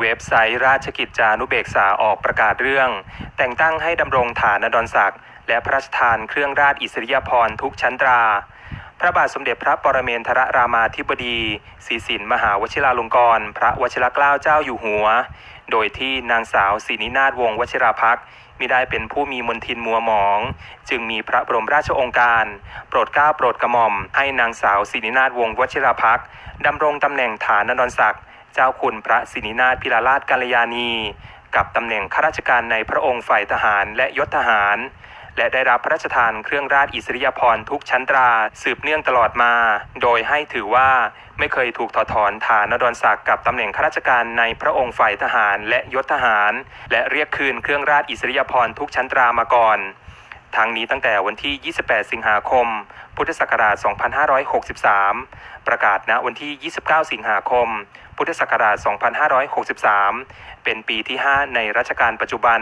เว็บไซต์ราชกิจจานุเบกษาออกประกาศเรื่อง แต่งตั้งให้ดำรงฐานดรศักดิ์และพระราชทานเครื่องราชอิสริยาภรณ์ทุกชั้นตรา พระบาทสมเด็จพระปรเมนทรรามาธิบดีศรีสินมหาวชิราลงกรณ์พระวชิรเกล้าเจ้าอยู่หัว โดยที่นางสาวศรีนินาถวงวชิราภักดิ์มิได้เป็นผู้มีมนทินมัวหมอง จึงมีพระบรมราชองค์การ โปรดเกล้าโปรดกระหม่อม ให้นางสาวศรีนินาถวงศ์วชิราภักดิ์ดำรงตำแหน่งฐานนรศักดิ์ เจ้าคุณพระศรีนินาถพิลาราชกัลยาณีกับตำแหน่งข้าราชการในพระองค์ฝ่ายทหารและยศทหาร และได้รับพระราชทานเครื่องราชอิสริยาภรณ์ทุกชั้นตรา สืบเนื่องตลอดมา โดยให้ถือว่าไม่เคยถูกถอดถอนฐานดรศักดิ์กับตำแหน่งข้าราชการในพระองค์ฝ่ายทหารและยศทหาร และเรียกคืนเครื่องราชอิสริยาภรณ์ทุกชั้นตรามาก่อน ทั้งนี้ตั้งแต่วันที่ 28 สิงหาคม พุทธศักราช 2563 ประกาศณวันที่ 29 สิงหาคม พุทธศักราช 2563 เป็นปีที่ 5 ในรัชกาลปัจจุบัน